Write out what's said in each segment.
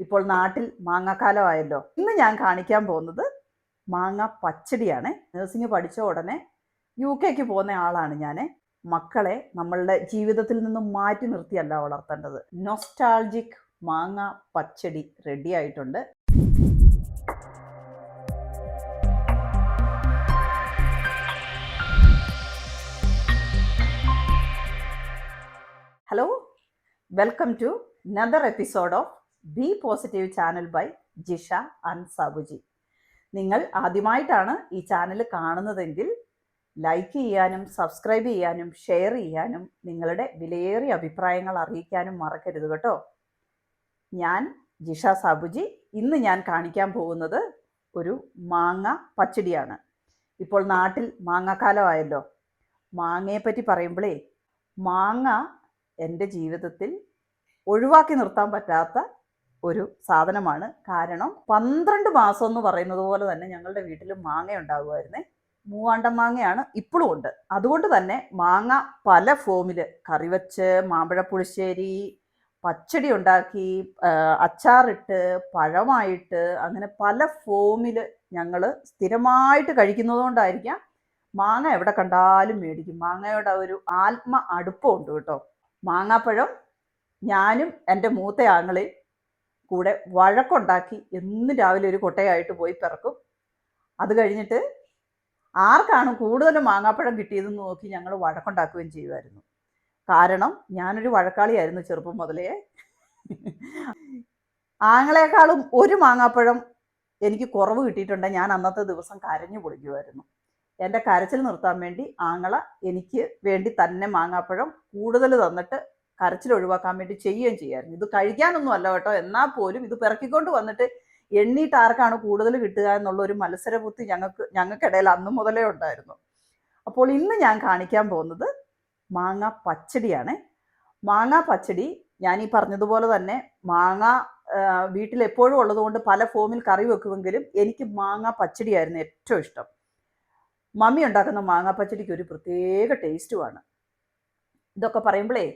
ഇപ്പോൾ നാട്ടിൽ മാങ്ങാക്കാലമായല്ലോ. ഇന്ന് ഞാൻ കാണിക്കാൻ പോകുന്നത് മാങ്ങ പച്ചടിയാണ്. നഴ്സിംഗ് പഠിച്ച ഉടനെ യു കെക്ക് പോകുന്ന ആളാണ് ഞാൻ മക്കളെ നമ്മളുടെ ജീവിതത്തിൽ നിന്നും മാറ്റി നിർത്തിയല്ല വളർത്തേണ്ടത്. നൊസ്റ്റാൾജിക് മാങ്ങ പച്ചടി റെഡി ആയിട്ടുണ്ട്. Hello welcome to another episode of B positive channel by Jisha and Sabuji നിങ്ങൾ ആദ്യമായിട്ടാണ് ഈ ചാനൽ കാണുന്നതെങ്കിൽ ലൈക്ക് ചെയ്യാനും സബ്സ്ക്രൈബ് ചെയ്യാനും ഷെയർ ചെയ്യാനും നിങ്ങളുടെ വിലയേറിയ അഭിപ്രായങ്ങൾ അറിയിക്കാനും മറക്കരുത് കേട്ടോ. ഞാൻ ജിഷ സാബുജി. ഇന്ന് ഞാൻ കാണിക്കാൻ പോകുന്നത് ഒരു മാങ്ങ പച്ചടിയാണ്. ഇപ്പോൾ നാട്ടിൽ മാങ്ങാക്കാലമായല്ലോ. മാങ്ങയെപ്പറ്റി പറയുമ്പോഴേ മാങ്ങ എന്റെ ജീവിതത്തിൽ ഒഴിവാക്കി നിർത്താൻ പറ്റാത്ത ഒരു സാധനമാണ്. കാരണം പന്ത്രണ്ട് മാസം എന്ന് പറയുന്നത് പോലെ തന്നെ ഞങ്ങളുടെ വീട്ടിൽ മാങ്ങ ഉണ്ടാകുമായിരുന്നേ. മൂവാണ്ടൻ മാങ്ങയാണ് ഇപ്പോഴും ഉണ്ട്. അതുകൊണ്ട് തന്നെ മാങ്ങ പല ഫോമിൽ കറി വെച്ച് മാമ്പഴ പച്ചടി ഉണ്ടാക്കി അച്ചാറിട്ട് പഴമായിട്ട് അങ്ങനെ പല ഫോമിൽ ഞങ്ങൾ സ്ഥിരമായിട്ട് കഴിക്കുന്നതുകൊണ്ടായിരിക്കാം മാങ്ങ എവിടെ കണ്ടാലും മേടിക്കും. മാങ്ങയുടെ ഒരു ആത്മ അടുപ്പമുണ്ട് കേട്ടോ. മാങ്ങാപ്പഴം ഞാനും എന്റെ മൂത്ത ആങ്ങളെയും കൂടെ വഴക്കുണ്ടാക്കി എന്നും രാവിലെ ഒരു കൊട്ടയായിട്ട് പോയി പിറക്കും. അത് കഴിഞ്ഞിട്ട് ആർക്കാണ് കൂടുതൽ മാങ്ങാപ്പഴം കിട്ടിയതെന്ന് നോക്കി ഞങ്ങൾ വഴക്കുണ്ടാക്കുകയും ചെയ്യുമായിരുന്നു. കാരണം ഞാനൊരു വഴക്കാളിയായിരുന്നു ചെറുപ്പം മുതലേ. ആങ്ങളെക്കാളും ഒരു മാങ്ങാപ്പഴം എനിക്ക് കുറവ് കിട്ടിയിട്ടുണ്ട്. ഞാൻ അന്നത്തെ ദിവസം കരഞ്ഞു പൊളിക്കുമായിരുന്നു. എന്റെ കരച്ചിൽ നിർത്താൻ വേണ്ടി ആങ്ങള എനിക്ക് വേണ്ടി തന്നെ മാങ്ങാപ്പഴം കൂടുതൽ തന്നിട്ട് കരച്ചിൽ ഒഴിവാക്കാൻ വേണ്ടി ചെയ്യുകയും ചെയ്യായിരുന്നു. ഇത് കഴിക്കാനൊന്നും അല്ല കേട്ടോ. എന്നാൽ പോലും ഇത് പിറക്കിക്കൊണ്ട് വന്നിട്ട് എണ്ണീട്ട് ആർക്കാണ് കൂടുതൽ കിട്ടുക എന്നുള്ള ഒരു മത്സര ബുദ്ധി ഞങ്ങൾക്ക് ഞങ്ങൾക്കിടയിൽ അന്ന് മുതലേ ഉണ്ടായിരുന്നു. അപ്പോൾ ഇന്ന് ഞാൻ കാണിക്കാൻ പോകുന്നത് മാങ്ങ പച്ചടിയാണ്. മാങ്ങ പച്ചടി ഞാൻ ഈ പറഞ്ഞതുപോലെ തന്നെ മാങ്ങ വീട്ടിൽ എപ്പോഴും ഉള്ളതുകൊണ്ട് പല ഫോമിൽ കറി വെക്കുമെങ്കിലും എനിക്ക് മാങ്ങ പച്ചടിയായിരുന്നു ഏറ്റവും ഇഷ്ടം. മമ്മി ഉണ്ടാക്കുന്ന മാങ്ങ പച്ചടിക്ക് ഒരു പ്രത്യേക ടേസ്റ്റുമാണ്. ഇതൊക്കെ പറയുമ്പോഴേ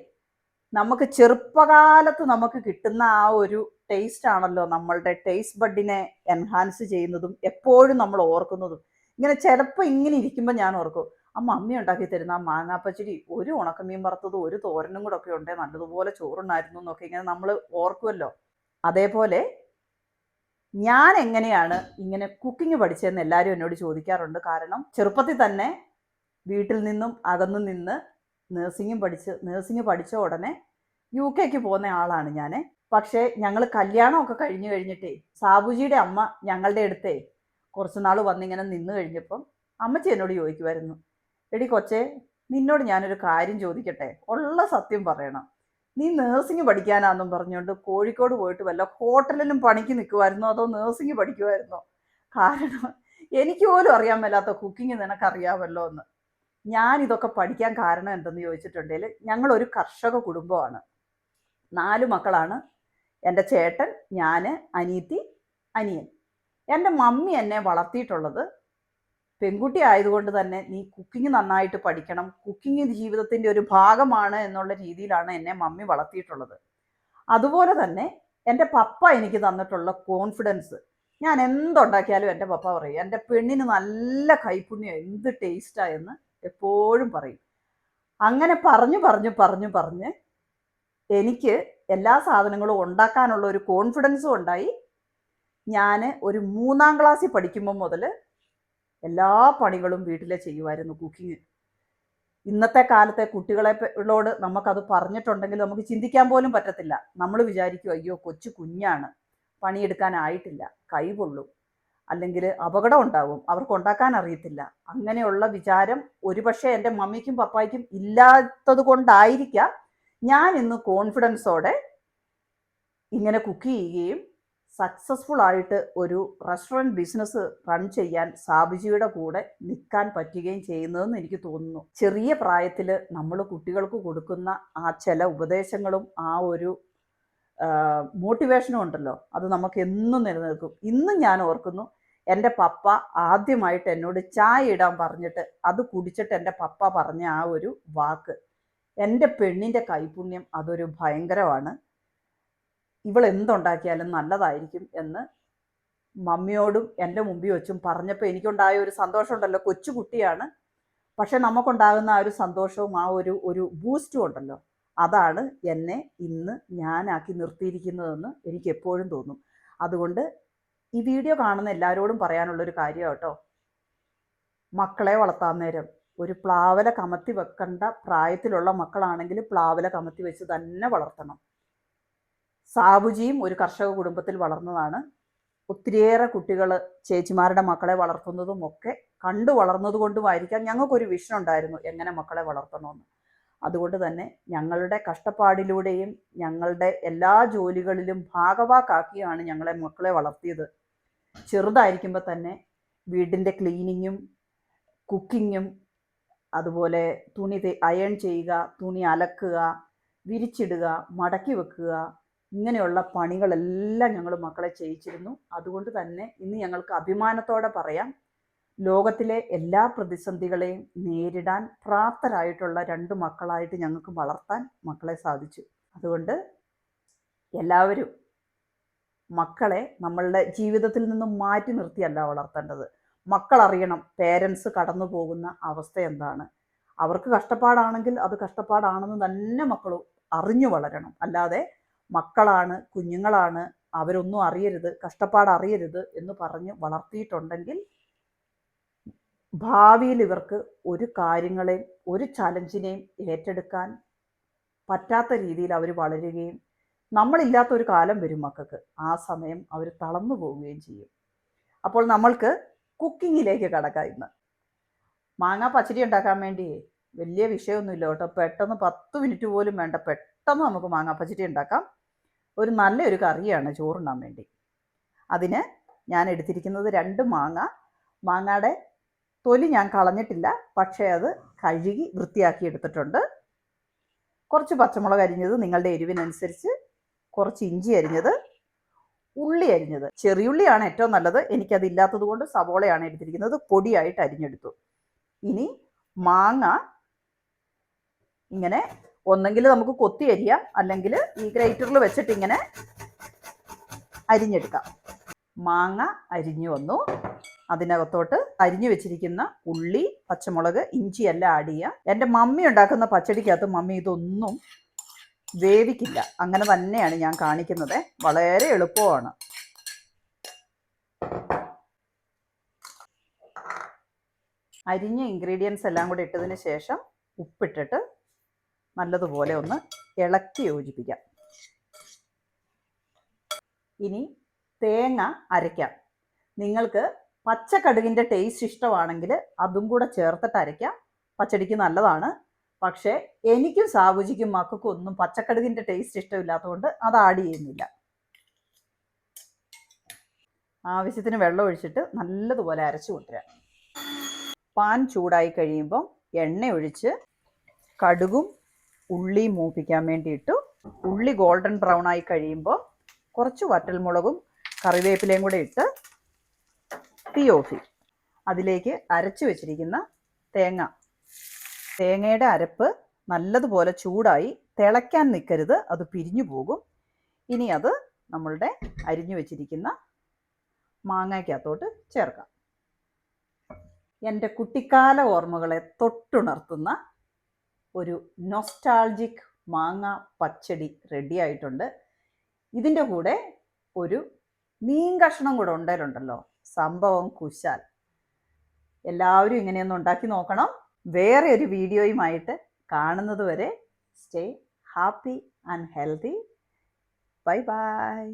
നമുക്ക് ചെറുപ്പകാലത്ത് നമുക്ക് കിട്ടുന്ന ആ ഒരു ടേസ്റ്റ് ആണല്ലോ നമ്മളുടെ ടേസ്റ്റ് ബഡിനെ എൻഹാൻസ് ചെയ്യുന്നതും എപ്പോഴും നമ്മൾ ഓർക്കുന്നതും. ഇങ്ങനെ ചിലപ്പോൾ ഇങ്ങനെ ഇരിക്കുമ്പോൾ ഞാൻ ഓർക്കും അമ്മ അമ്മ ഉണ്ടാക്കി തരുന്ന ആ മാങ്ങാപ്പച്ചടി ഒരു ഉണക്കമീൻ വറുത്തതും ഒരു തോരനും കൂടെ ഒക്കെ ഉണ്ടേ നല്ലതുപോലെ ചോറുണ്ടായിരുന്നു എന്നൊക്കെ ഇങ്ങനെ നമ്മൾ ഓർക്കുമല്ലോ അതേപോലെ ഞാൻ എങ്ങനെയാണ് ഇങ്ങനെ കുക്കിംഗ് പഠിച്ചതെന്ന് എല്ലാവരും എന്നോട് ചോദിക്കാറുണ്ട്. കാരണം ചെറുപ്പത്തിൽ തന്നെ വീട്ടിൽ നിന്നും അകന്നു നിന്ന് നേഴ്സിംഗും പഠിച്ച് നേഴ്സിംഗ് പഠിച്ച ഉടനെ യു കെക്ക് പോകുന്ന ആളാണ് ഞാൻ പക്ഷേ ഞങ്ങൾ കല്യാണമൊക്കെ കഴിഞ്ഞു കഴിഞ്ഞിട്ടേ സാബുജിയുടെ അമ്മ ഞങ്ങളുടെ അടുത്തേ കുറച്ച് നാൾ വന്നിങ്ങനെ നിന്ന് കഴിഞ്ഞപ്പം അമ്മച്ചി എന്നോട് ചോദിക്കുമായിരുന്നു എടി കൊച്ചേ നിന്നോട് ഞാനൊരു കാര്യം ചോദിക്കട്ടെ? ഉള്ള സത്യം പറയണം. നീ നേഴ്സിംഗ് പഠിക്കാനാന്നും പറഞ്ഞുകൊണ്ട് കോഴിക്കോട് പോയിട്ട് വല്ല ഹോട്ടലിലും പണിക്ക് നിൽക്കുമായിരുന്നോ അതോ നേഴ്സിംഗ് പഠിക്കുമായിരുന്നോ കാരണം എനിക്ക് പോലും അറിയാൻ മേലാത്ത കുക്കിംഗ് നിനക്കറിയാമല്ലോ എന്ന് ഞാൻ ഇതൊക്കെ പഠിക്കാൻ കാരണം എന്തെന്ന് ചോദിച്ചിട്ടുണ്ടെങ്കിൽ ഞങ്ങളൊരു കർഷക കുടുംബമാണ്. നാല് മക്കളാണ്. എന്റെ ചേട്ടൻ ഞാൻ അനീത്തി അനിയൻ. എന്റെ മമ്മി എന്നെ വളർത്തിയിട്ടുള്ളത് പെൺകുട്ടി ആയതുകൊണ്ട് തന്നെ നീ കുക്കിംഗ് നന്നായിട്ട് പഠിക്കണം കുക്കിംഗ് ജീവിതത്തിന്റെ ഒരു ഭാഗമാണ് എന്നുള്ള രീതിയിലാണ് എന്നെ മമ്മി വളർത്തിയിട്ടുള്ളത്. അതുപോലെ തന്നെ എന്റെ പപ്പ എനിക്ക് തന്നിട്ടുള്ള കോൺഫിഡൻസ്. ഞാൻ എന്തുണ്ടാക്കിയാലും എന്റെ പപ്പ പറയും എന്റെ പെണ്ണിന് നല്ല കൈപ്പുണ്യം എന്ത് ടേസ്റ്റാ എന്ന് എപ്പോഴും പറയും. അങ്ങനെ പറഞ്ഞു പറഞ്ഞു പറഞ്ഞു പറഞ്ഞ് എനിക്ക് എല്ലാ സാധനങ്ങളും ഉണ്ടാക്കാനുള്ള ഒരു കോൺഫിഡൻസും ഉണ്ടായി. ഞാൻ ഒരു മൂന്നാം ക്ലാസ്സിൽ പഠിക്കുമ്പോൾ മുതൽ എല്ലാ പണികളും വീട്ടിലെ ചെയ്യുമായിരുന്നു കുക്കിങ് ഇന്നത്തെ കാലത്തെ കുട്ടികളെയോട് നമുക്കത് പറഞ്ഞിട്ടുണ്ടെങ്കിൽ നമുക്ക് ചിന്തിക്കാൻ പോലും പറ്റത്തില്ല. നമ്മൾ വിചാരിക്കും അയ്യോ കൊച്ചു കുഞ്ഞാണ്. പണിയെടുക്കാനായിട്ടില്ല കൈ പൊള്ളും. അല്ലെങ്കിൽ അപകടം ഉണ്ടാകും അവർക്ക് ഉണ്ടാക്കാൻ അറിയത്തില്ല. അങ്ങനെയുള്ള വിചാരം ഒരുപക്ഷെ എന്റെ മമ്മിക്കും പപ്പായ്ക്കും ഇല്ലാത്തത് കൊണ്ടായിരിക്കാം ഞാൻ ഇന്ന് കോൺഫിഡൻസോടെ ഇങ്ങനെ കുക്ക് ചെയ്യുകയും സക്സസ്ഫുൾ ആയിട്ട് ഒരു റെസ്റ്റോറന്റ് ബിസിനസ് റൺ ചെയ്യാൻ സാബുജിയുടെ കൂടെ നിൽക്കാൻ പറ്റുകയും ചെയ്യുന്നതെന്ന് എനിക്ക് തോന്നുന്നു. ചെറിയ പ്രായത്തിൽ നമ്മൾ കുട്ടികൾക്ക് കൊടുക്കുന്ന ആ ചില ഉപദേശങ്ങളും ആ ഒരു മോട്ടിവേഷനും ഉണ്ടല്ലോ. അത് നമുക്ക് എന്നും നിലനിൽക്കും. ഇന്നും ഞാൻ ഓർക്കുന്നു എന്റെ പപ്പ ആദ്യമായിട്ട് എന്നോട് ചായ ഇടാൻ പറഞ്ഞിട്ട് അത് കുടിച്ചിട്ട് എന്റെ പപ്പ പറഞ്ഞ ആ ഒരു വാക്ക്. എന്റെ പെണ്ണിന്റെ കൈപുണ്യം അതൊരു ഭയങ്കരമാണ്. ഇവൾ എന്തുണ്ടാക്കിയാലും നല്ലതായിരിക്കും എന്ന് മമ്മിയോടും എന്റെ മുമ്പിൽ വെച്ചും പറഞ്ഞപ്പോൾ എനിക്കുണ്ടായ ഒരു സന്തോഷമുണ്ടല്ലോ. കൊച്ചു കുട്ടിയാണ് പക്ഷെ നമുക്കുണ്ടാകുന്ന ആ ഒരു സന്തോഷവും ആ ഒരു ഒരു ബൂസ്റ്റും ഉണ്ടല്ലോ. അതാണ് എന്നെ ഇന്ന് ഞാനാക്കി നിർത്തിയിരിക്കുന്നതെന്ന് എനിക്ക് എപ്പോഴും തോന്നും. അതുകൊണ്ട് ഈ വീഡിയോ കാണുന്ന എല്ലാവരോടും പറയാനുള്ളൊരു കാര്യം കേട്ടോ. മക്കളെ വളർത്താൻ നേരം. ഒരു പ്ലാവല കമത്തി വെക്കേണ്ട പ്രായത്തിലുള്ള മക്കളാണെങ്കിൽ പ്ലാവല കമത്തി വെച്ച് തന്നെ വളർത്തണം. സാബുജിയും ഒരു കർഷക കുടുംബത്തിൽ വളർന്നതാണ്. ഒത്തിരിയേറെ കുട്ടികൾ ചേച്ചിമാരുടെ മക്കളെ വളർത്തുന്നതും ഒക്കെ കണ്ടു വളർന്നതുകൊണ്ടുമായിരിക്കാം ഞങ്ങൾക്കൊരു വിഷൻ ഉണ്ടായിരുന്നു എങ്ങനെ മക്കളെ വളർത്തണമെന്ന് അതുകൊണ്ട് തന്നെ ഞങ്ങളുടെ കഷ്ടപ്പാടിലൂടെയും ഞങ്ങളുടെ എല്ലാ ജോലികളിലും ഭാഗവാക്കാക്കിയാണ് ഞങ്ങളെ മക്കളെ വളർത്തിയത്. ചെറുതായിരിക്കുമ്പോൾ തന്നെ വീടിന്റെ ക്ലീനിങ്ങും കുക്കിങ്ങും അതുപോലെ തുണി അയൺ ചെയ്യുക തുണി അലക്കുക വിരിച്ചിടുക മടക്കി വെക്കുക ഇങ്ങനെയുള്ള പണികളെല്ലാം ഞങ്ങൾ മക്കളെ ചെയ്യിച്ചിരുന്നു. അതുകൊണ്ട് തന്നെ ഇന്ന് ഞങ്ങൾക്ക് അഭിമാനത്തോടെ പറയാം ലോകത്തിലെ എല്ലാ പ്രതിസന്ധികളെയും നേരിടാൻ പ്രാപ്തരായിട്ടുള്ള രണ്ട് മക്കളായിട്ട് ഞങ്ങൾക്ക് വളർത്താൻ മക്കളെ സാധിച്ചു. അതുകൊണ്ട് എല്ലാവരും മക്കളെ നമ്മളുടെ ജീവിതത്തിൽ നിന്നും മാറ്റി നിർത്തിയല്ല വളർത്തേണ്ടത്. മക്കൾ അറിയണം പേരൻസ് കടന്നു പോകുന്ന അവസ്ഥ എന്താണ്. അവർക്ക് കഷ്ടപ്പാടാണെങ്കിൽ അത് കഷ്ടപ്പാടാണെന്ന് തന്നെ മക്കൾ അറിഞ്ഞു വളരണം. അല്ലാതെ മക്കളാണ് കുഞ്ഞുങ്ങളാണ് അവരൊന്നും അറിയരുത് കഷ്ടപ്പാട് അറിയരുത് എന്ന് പറഞ്ഞ് വളർത്തിയിട്ടുണ്ടെങ്കിൽ ഭാവിയിൽ ഇവർക്ക് ഒരു കാര്യങ്ങളെയും ഒരു ചലഞ്ചിനെയും ഏറ്റെടുക്കാൻ പറ്റാത്ത രീതിയിൽ അവർ വളരുകയും നമ്മളില്ലാത്ത ഒരു കാലം വരും മക്കൾക്ക്. ആ സമയം അവർ തളർന്നു പോവുകയും ചെയ്യും. അപ്പോൾ നമ്മൾക്ക് കുക്കിങ്ങിലേക്ക് കടക്കാം ഇന്ന്. മാങ്ങ പച്ചടി ഉണ്ടാക്കാൻ വേണ്ടി വലിയ വിഷയമൊന്നുമില്ല കേട്ടോ. പെട്ടെന്ന് പത്ത് മിനിറ്റ് പോലും വേണ്ട. പെട്ടെന്ന് നമുക്ക് മാങ്ങ പച്ചടി ഉണ്ടാക്കാം. ഒരു നല്ലൊരു കറിയാണ് ചോറുണ്ണാൻ വേണ്ടി. അതിന് ഞാൻ എടുത്തിരിക്കുന്നത് രണ്ട് മാങ്ങ. മാങ്ങയുടെ തൊലി ഞാൻ കളഞ്ഞിട്ടില്ല. പക്ഷേ അത് കഴുകി വൃത്തിയാക്കി എടുത്തിട്ടുണ്ട്. കുറച്ച് പച്ചമുളക് അരിഞ്ഞത് നിങ്ങളുടെ എരിവിനനുസരിച്ച് കുറച്ച് ഇഞ്ചി അരിഞ്ഞത് ഉള്ളി അരിഞ്ഞത്. ചെറിയുള്ളിയാണ് ഏറ്റവും നല്ലത്. എനിക്കത് ഇല്ലാത്തത് കൊണ്ട് സവോളയാണ് എടുത്തിരിക്കുന്നത്. പൊടിയായിട്ട് അരിഞ്ഞെടുത്തു. ഇനി മാങ്ങ ഇങ്ങനെ ഒന്നെങ്കിൽ നമുക്ക് കൊത്തി അരിയാം. അല്ലെങ്കിൽ ഈ ഗ്രൈറ്ററിൽ വെച്ചിട്ട് ഇങ്ങനെ അരിഞ്ഞെടുക്കാം. മാങ്ങ അരിഞ്ഞു വന്നു. അതിനകത്തോട്ട് അരിഞ്ഞു വെച്ചിരിക്കുന്ന ഉള്ളി പച്ചമുളക് ഇഞ്ചി എല്ലാം ആഡ് ചെയ്യുക എന്റെ മമ്മി ഉണ്ടാക്കുന്ന പച്ചടിക്കകത്ത് മമ്മി ഇതൊന്നും വേവിക്കില്ല. അങ്ങനെ തന്നെയാണ് ഞാൻ കാണിക്കുന്നത്. വളരെ എളുപ്പമാണ്. അരിഞ്ഞ ഇൻഗ്രീഡിയൻസ് എല്ലാം കൂടി ഇട്ടതിന് ശേഷം ഉപ്പിട്ടിട്ട് നല്ലതുപോലെ ഒന്ന് ഇളക്കി യോജിപ്പിക്കാം. ഇനി തേങ്ങ അരയ്ക്കാം. നിങ്ങൾക്ക് പച്ചക്കടുകിന്റെ ടേസ്റ്റ് ഇഷ്ടമാണെങ്കിൽ അതും കൂടെ ചേർത്തിട്ട് അരയ്ക്കാം. പച്ചടിക്ക് നല്ലതാണ്. പക്ഷേ എനിക്കും സാബുജിക്കും മക്കൾക്കും ഒന്നും പച്ചക്കടുകിന്റെ ടേസ്റ്റ് ഇഷ്ടമില്ലാത്തതുകൊണ്ട് അത് ആഡ് ചെയ്യുന്നില്ല. ആവശ്യത്തിന് വെള്ളം ഒഴിച്ചിട്ട് നല്ലതുപോലെ അരച്ചു കൊണ്ടുവരാം. പാൻ ചൂടായി കഴിയുമ്പം എണ്ണ ഒഴിച്ച് കടുകും ഉള്ളി മൂപ്പിക്കാൻ വേണ്ടിയിട്ടു ഉള്ളി ഗോൾഡൻ ബ്രൗൺ ആയി കഴിയുമ്പോൾ കുറച്ച് വറ്റൽമുളകും കറിവേപ്പിലയും കൂടെ ഇട്ട് തീ ഓഫ് അതിലേക്ക് അരച്ചു വെച്ചിരിക്കുന്ന തേങ്ങ. തേങ്ങയുടെ അരപ്പ് നല്ലതുപോലെ ചൂടായി തിളയ്ക്കാൻ നിൽക്കരുത് അത് പിരിഞ്ഞു പോകും. ഇനി അത് നമ്മളുടെ അരിഞ്ഞു വെച്ചിരിക്കുന്ന മാങ്ങയ്ക്കകത്തോട്ട് ചേർക്കാം. എന്റെ കുട്ടിക്കാല ഓർമ്മകളെ തൊട്ടുണർത്തുന്ന ഒരു നൊസ്റ്റാൾജിക് മാങ്ങ പച്ചടി റെഡിയായിട്ടുണ്ട് ഇതിന്റെ കൂടെ ഒരു മീൻ കഷ്ണം കൂടെ ഉണ്ടേലുണ്ടല്ലോ സംഭവം കുശാൽ. എല്ലാവരും ഇങ്ങനെയൊന്ന് ഉണ്ടാക്കി നോക്കണം. വേറെ ഒരു വീഡിയോയുമായിട്ട് കാണുന്നത് വരെ stay happy and healthy. Bye bye.